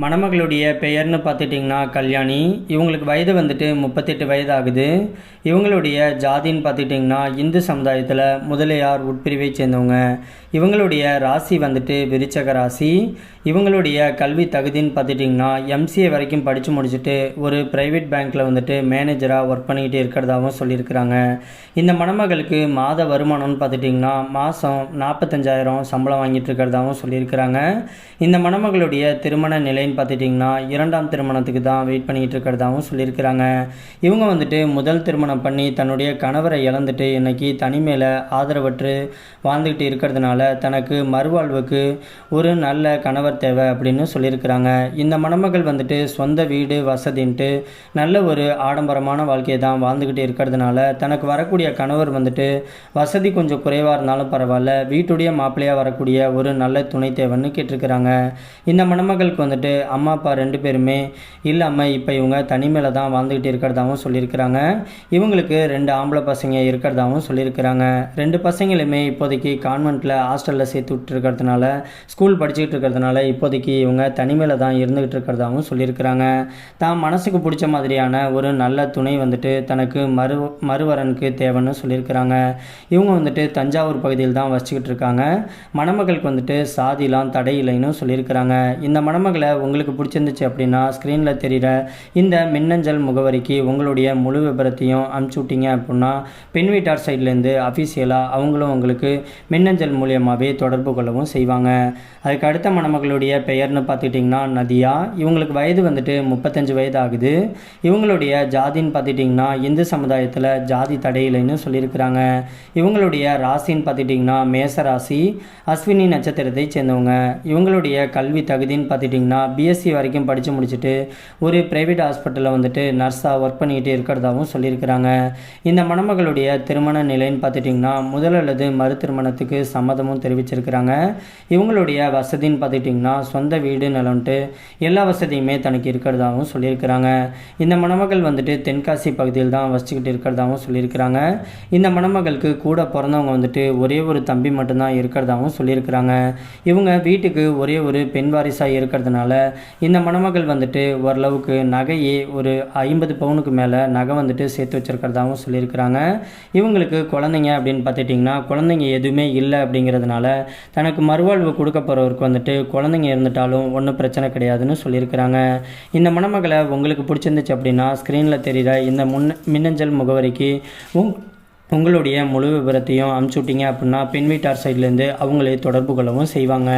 மணமகளுடைய பெயர்னு பார்த்துட்டிங்கன்னா கல்யாணி. இவங்களுக்கு வயது வந்துட்டு முப்பத்தெட்டு வயது ஆகுது இவங்களுடைய ஜாதின்னு பார்த்துட்டிங்கன்னா இந்து சமுதாயத்தில் முதலியார் உட்பிரிவை சேர்ந்தவங்க. இவங்களுடைய ராசி வந்துட்டு விருச்சக ராசி. இவங்களுடைய கல்வி தகுதின்னு பார்த்துட்டிங்கன்னா எம்சிஏ வரைக்கும் படித்து முடிச்சுட்டு ஒரு ப்ரைவேட் பேங்க்கில் வந்துட்டு மேனேஜராக ஒர்க் பண்ணிக்கிட்டு இருக்கிறதாகவும் சொல்லியிருக்கிறாங்க. இந்த மணமகளுக்கு மாத வருமானம்னு பார்த்துட்டிங்கன்னா மாதம் நாற்பத்தஞ்சாயிரம் சம்பளம் வாங்கிட்டு இருக்கிறதாகவும் சொல்லியிருக்கிறாங்க. இந்த மணமகளுடைய திருமண நிலை அப்படின்னு பார்த்துட்டிங்கன்னா இரண்டாம் திருமணத்துக்கு தான் வெயிட் பண்ணிக்கிட்டு இருக்கிறதாகவும் சொல்லியிருக்கிறாங்க. இவங்க வந்துட்டு முதல் திருமணம் பண்ணி தன்னுடைய கணவரை இழந்துட்டு இன்றைக்கி தனிமையில் ஆதரவற்று வாழ்ந்துக்கிட்டு இருக்கிறதுனால தனக்கு மறுவாழ்வுக்கு ஒரு நல்ல கணவர் தேவை அப்படின்னு சொல்லியிருக்கிறாங்க. இந்த மணமகள் வந்துட்டு சொந்த வீடு வசதின்ட்டு நல்ல ஒரு ஆடம்பரமான வாழ்க்கையை தான் வாழ்ந்துக்கிட்டு இருக்கிறதுனால தனக்கு வரக்கூடிய கணவர் வந்துட்டு வசதி கொஞ்சம் குறைவாக இருந்தாலும் பரவாயில்ல வீட்டுடைய மாப்பிள்ளையாக வரக்கூடிய ஒரு நல்ல துணை தேவைன்னு கேட்டிருக்கிறாங்க. இந்த மணமகளுக்கு வந்துட்டு அம்மா அப்பா ரெண்டு பேருமே இல்லாமல் இப்போ இவங்க தனிமையில் தான் வாழ்ந்துக்கிட்டு இருக்கிறதாகவும் சொல்லியிருக்கிறாங்க. இவங்களுக்கு ரெண்டு ஆம்பளை பசங்க இருக்கிறதாகவும் சொல்லியிருக்கிறாங்க. ரெண்டு பசங்களுமே இப்போதைக்கு கான்வெண்ட்டில் ஹாஸ்டலில் சேர்த்து விட்டுருக்கிறதுனால ஸ்கூல் படிச்சுக்கிட்டு இருக்கிறதுனால இப்போதைக்கு இவங்க தனிமையில் தான் இருந்துகிட்டு இருக்கிறதாகவும் சொல்லியிருக்கிறாங்க. தான் மனசுக்கு பிடிச்ச மாதிரியான ஒரு நல்ல துணை வந்துட்டு தனக்கு மறு மறுவரனுக்கு தேவைன்னு சொல்லியிருக்கிறாங்க. இவங்க வந்துட்டு தஞ்சாவூர் பகுதியில் தான் வச்சுக்கிட்டு இருக்காங்க. மணமகளுக்கு வந்துட்டு சாதிலாம் தடை இல்லைன்னு சொல்லியிருக்கிறாங்க. இந்த மணமகளை உங்களுக்கு பிடிச்சிருந்துச்சு அப்படின்னா ஸ்க்ரீனில் தெரிகிற இந்த மின்னஞ்சல் முகவரிக்கு உங்களுடைய முழு விபரத்தையும் அனுப்பிச்சி விட்டீங்க அப்படின்னா பெண் வீட்டார் சைட்லேருந்து அஃபீஷியலாக அவங்களும் உங்களுக்கு மின்னஞ்சல் மூலியமாகவே தொடர்பு கொள்ளவும் செய்வாங்க. அதுக்கு அடுத்த மணமகளுடைய பெயர்னு பார்த்துட்டிங்கன்னா நதியா. இவங்களுக்கு வயது வந்துட்டு முப்பத்தஞ்சு வயது ஆகுது. இவங்களுடைய ஜாதின்னு பார்த்துட்டிங்கன்னா இந்து சமுதாயத்தில் ஜாதி தடையில்லைன்னு சொல்லியிருக்கிறாங்க. இவங்களுடைய ராசின்னு பார்த்துட்டிங்கன்னா மேச ராசி அஸ்வினி நட்சத்திரத்தை சேர்ந்தவங்க. இவங்களுடைய கல்வி தகுதின்னு பார்த்துட்டிங்கன்னா பிஎஸ்சி வரைக்கும் படித்து முடிச்சுட்டு ஒரு ப்ரைவேட் ஹாஸ்பிட்டலில் வந்துட்டு நர்ஸாக ஒர்க் பண்ணிக்கிட்டு இருக்கிறதாகவும் சொல்லியிருக்கிறாங்க. இந்த மணமகளுடைய திருமண நிலைன்னு பார்த்துட்டிங்கன்னா முதல் அல்லது மறு திருமணத்துக்கு சம்மதமும் தெரிவிச்சிருக்கிறாங்க. இவங்களுடைய வசதின்னு பார்த்துட்டிங்கன்னா சொந்த வீடு நிலம்ட்டு எல்லா வசதியுமே தனக்கு இருக்கிறதாகவும் சொல்லியிருக்கிறாங்க. இந்த மணமகள் வந்துட்டு தென்காசி பகுதியில் தான் வசிச்சுக்கிட்டு இருக்கிறதாகவும் சொல்லியிருக்கிறாங்க. இந்த மணமகளுக்கு கூட பிறந்தவங்க வந்துட்டு ஒரே ஒரு தம்பி மட்டும்தான் இருக்கிறதாகவும் சொல்லியிருக்கிறாங்க. இவங்க வீட்டுக்கு ஒரே ஒரு பெண் வாரிசாக இருக்கிறதுனால இந்த மணமகள் வந்துட்டு ஓரளவுக்கு நகையே ஒரு ஐம்பது பவுனுக்கு மேலே நகை வந்துட்டு சேர்த்து வச்சுருக்கிறதாகவும் சொல்லியிருக்கிறாங்க. இவங்களுக்கு குழந்தைங்க அப்படின்னு பார்த்துட்டிங்கன்னா குழந்தைங்க எதுவுமே இல்லை அப்படிங்கிறதுனால தனக்கு மறுவாழ்வு கொடுக்க போகிறவருக்கு வந்துட்டு குழந்தைங்க இருந்துட்டாலும் ஒன்றும் பிரச்சனை கிடையாதுன்னு சொல்லியிருக்கிறாங்க. இந்த மணமகளை உங்களுக்கு பிடிச்சிருந்துச்சு அப்படின்னா ஸ்க்ரீனில் தெரிகிற இந்த முன் மின்னஞ்சல் முகவரிக்கு உங் உங்களுடைய முழு விவரத்தையும் அனுப்பிச்சுட்டிங்க அப்படின்னா பெண் வீட்டார் சைட்லேருந்து அவங்களே தொடர்பு கொள்ளவும் செய்வாங்க.